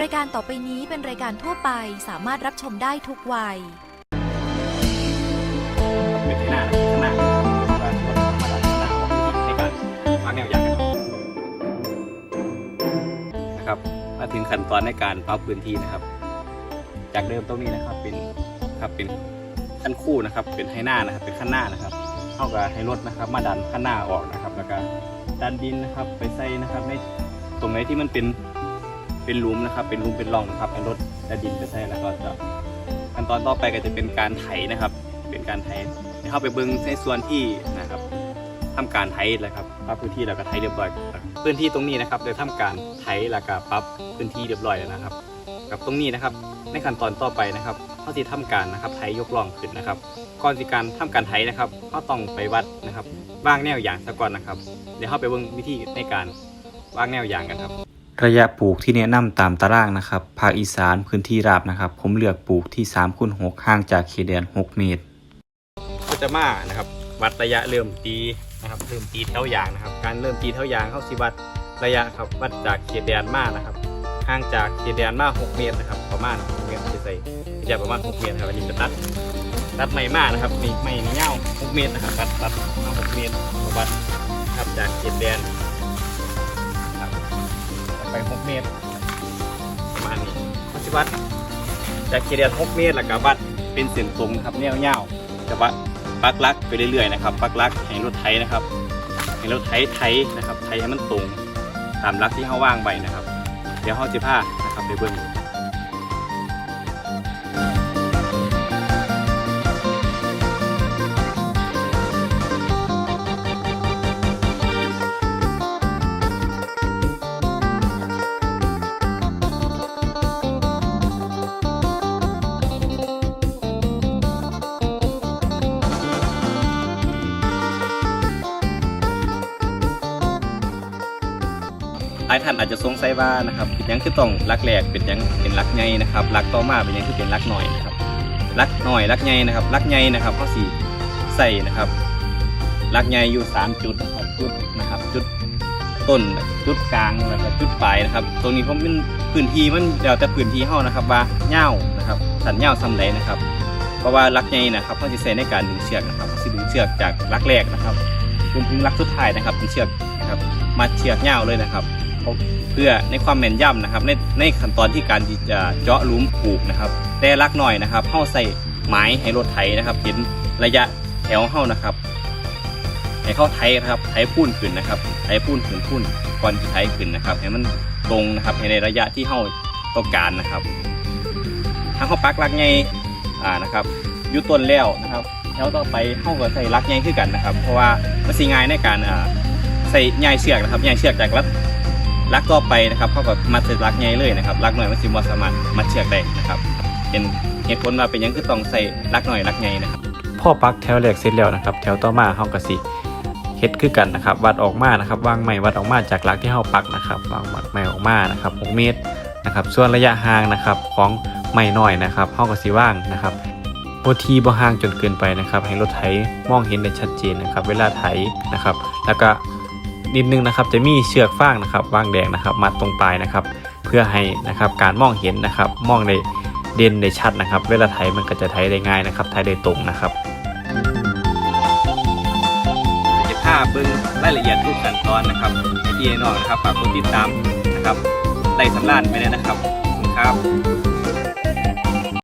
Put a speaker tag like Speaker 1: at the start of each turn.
Speaker 1: รายการต่อไปนี้เป็นรายการทั่วไปสามารถรับชมได้ทุกวัย
Speaker 2: เป็นที่หน้าข้างหน้ารถมาดันข้างหน้าในการวางแนวยางนะครับมาถึงขั้นตอนในการปรับพื้นที่นะครับ จากเดิมตรงนี้นะครับเป็นครับเป็นขั้นคู่นะครับ เป็นให้หน้านะครับ เป็นขั้นหน้านะครับเท่ากับให้รถนะครับ มาดันขั้นหน้าออกนะครับ แล้วก็ดันดินนะครับ ไปใส่นะครับในตรงไหนที่มันเป็น เป็นลุมนะครับ เป็นลุมเป็นร่องนะครับให้รถดันดินไปใส่แล้วก็จะขั้นตอนต่อไปก็จะเป็นการไถนะครับ เป็นการไถเข้าไปเบิ้งในส่วนที่นะครับทำการไถแล้วครับปรับพื้นที่แล้วก็ไถเรียบร้อยพื้นที่ตรงนี้นะครับได้ทำการไถแล้วก็ปรับพื้นที่เรียบร้อยแล้วนะครับ กับตรงนี้นะครับ ในขั้นตอนต่อไปนะครับเขาที่ทำการนะครับไถยกล่องขึ้นนะครับ ก่อนสิการทำการไถนะครับเขาต้องไปวัดนะครับวางแนวอย่างซะก่อนนะครับ เดี๋ยวเข้าไปเบิ่งวิธีในการวางแนวอย่างกันครับ
Speaker 3: ระยะปลูกที่แนะนำตามตารางนะครับภาคอีสานพื้นที่ราบนะครับ ผมเลือกปลูกที่3คูณ6ห่างจากเขตแดน 6 เมตร
Speaker 2: ก็จะมานะครับ วัดระยะเริ่มตีนะครับเริ่มตีเท่ายางนะครับ การเริ่มตีเท่ายางเข้าสิวัดระยะครับวัดจากเขตแดนมานะครับ ห่างจากเขตแดนมา 6 เมตรนะครับ ประมาณ6เมตรจะใส่ระยะประมาณ 6 เมตรครับอันนี้จะตัดตัดไม่มากนะครับนี่ไม่เนี่เงา6เมตรนะครับตัดตัด6เมตรวัดครับจากเขตแดน ไป6เมตรประมาณนี้เขาสิวัดจากเขียดน6เมตรแล้วก็วัดเป็นเส้นตรงนะครับแนวเงาจะว่าปักลักไปเรื่อยๆนะครับปักลักแห้รถไถนะครับแห้รถไถไถนะครับไถให้มันตรงตามลักที่เขาว่างไว้นะครับ เดี๋ยวเขาจะพานะครับไปเบิ้ง หลายท่านอาจจะสงสัยว่านะครับเป็นยังคือต้องลักแรกเป็นยังเป็นลักใหญ่นะครับลักต่อมาเป็นยังคือเป็นลักหน่อยนะครับลักหน่อยลักใหญ่นะครับลักใหญ่นะครับเขาสีใส่นะครับลักใหญ่อยู่สามจุดนะครับจุดนะครับจุดต้นจุดกลางแล้วก็จุดปลายนะครับ ตรงนี้ผมเป็นพื้นที่มันเดี๋ยวแต่พื้นที่เฮานะครับว่าเง่านะครับสันเง่าซ้ำใดนะครับ เพราะว่าลักใหญ่นะครับเขาจะใช้ในการดึงเชือกนะครับสิดึงเชือกจากลักแรกนะครับจนถึงลักสุดท้ายนะครับเป็นเชือกนะครับมัดเชือกเง่าเลยนะครับ เพื่อในความแม่นยำนะครับในในขั้นตอนที่การที่จะเจาะลุมปลูกนะครับแต่ลักหน่อยนะครับเข้าใส่ไม้ให้รถไถนะครับ เห็นระยะแถวเข้านะครับให้เข้าไถนะครับไถพุ่นขึ้นนะครับไถพุ่นขึ้นพุ่นก่อนที่ไถขึ้นนะครับ ให้มันตรงนะครับให้ในระยะที่เข้าต้องการนะครับถ้าเข้าปักลักไงอ่านะครับยุต้นแล้วนะครับแล้วต่อไปเข้าก็ใส่ลักไงขึ้นกันนะครับ เพราะว่ามันสีง่ายในการอ่าใส่ใยเชือกนะครับใยเชือกจากลัก ลักต่อไปนะครับเขาก็มัดเสร็จลักใหญ่เลยนะครับลักหน่อยมันสิบ่สามารถมัดเชือกได้นะครับ เป็นเหตุผลว่าเป็นยังคือต้องใส่ลักหน่อยลักใหญ่นะครับ
Speaker 3: พ่อปักแถวแรกเสร็จแล้วนะครับ แถวต่อมาเฮาก็สิเฮ็ดคือกันนะครับ วัดออกมานะครับวางไม้วัดออกมาจากลักที่เฮาปักนะครับวางไม้ออกมานะครับ6เมตรนะครับ ส่วนระยะห่างนะครับของไม้น้อยนะครับเฮาก็สิว่างนะครับบทีบ่ห่างจนเกินไปนะครับ ให้รถไถมองเห็นได้ชัดเจนนะครับ เวลาไถนะครับ แล้วก็ นิดนึงนะครับ จะมีเชือกฟางนะครับวางแดงนะครับ มัดตรงปลายนะครับ เพื่อให้นะครับการมองเห็นนะครับ มองได้เด่นได้ชัดนะครับ เวลาไถมันก็จะไถได้ง่ายนะครับไถได้ตรงนะครับ
Speaker 2: จะพาเบิ้งรายละเอียดทุกขั้นตอนนะครับให้พี่น้องนะครับฝากกดติดตามนะครับไล่สำรานไปเลยนะครับขอบคุณครับ